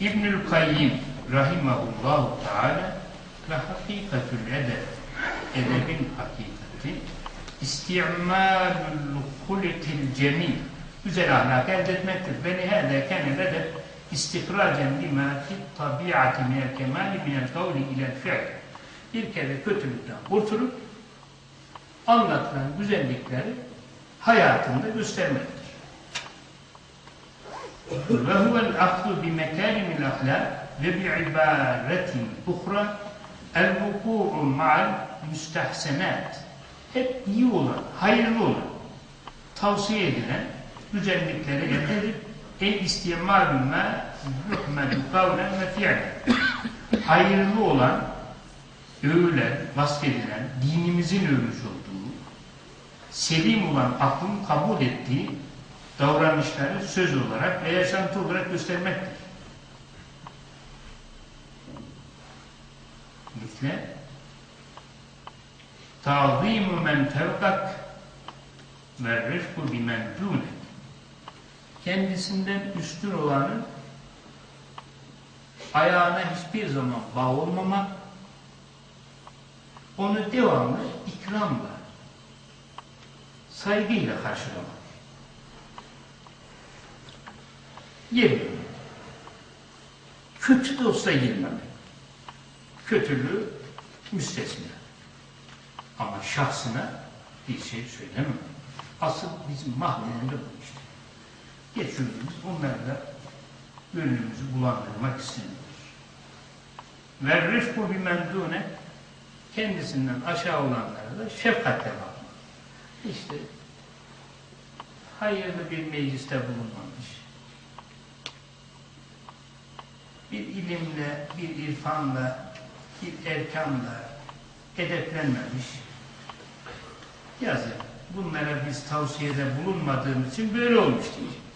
İbnül Kayyim rahimahullahu teala ve hakikatül edeb edebin hakikati isti'malul hulikil cemil güzel ahlak elde etmektir. Ve nihâde kâne edeb istikracen lima fi tabiati minel kemali minel kavli ilel fi'l bir kere kötülükten kurtulup anlatılan güzellikleri hayatında göstermektir. Ve huvel aklu bi mekarimil ahlak ve bi ibaretin uhra el vuku'u ma'al müstehsenat hep iyi olan, hayırlı olan, tavsiye edilen güzellikleri elde edip el istimalü ma yuhmedu kavlen ve fi'len. Hayırlı olan övülen, vasfedilen, dinimizin övmüş olduğu, selim olan aklın kabul ettiği davranışları söz olarak ve yaşantı olarak göstermektir. Misle ta'zimu men fevkak ve rifku bimen dûnek kendisinden üstün olanın ayağına hiçbir zaman bağ olmamak onu devamlı ikramla, saygıyla karşılamak. Yememek. Kötü de olsa yememek. Kötülüğü müstesna. Ama şahsına bir şey söylemem. Asıl bizim mahallende bu işte. Geçiyoruz bunlarla gönlümüzü bulandırmak istemiyoruz. Ve rifku bimendune kendisinden aşağı olanlara da şefkatle bakmak. İşte hayırlı bir mecliste bulunmamış. Bir ilimle, bir irfanla, bir erkanla edeplenmemiş. Yazık. Bunlara biz tavsiyede bulunmadığımız için böyle olmuş diyecek.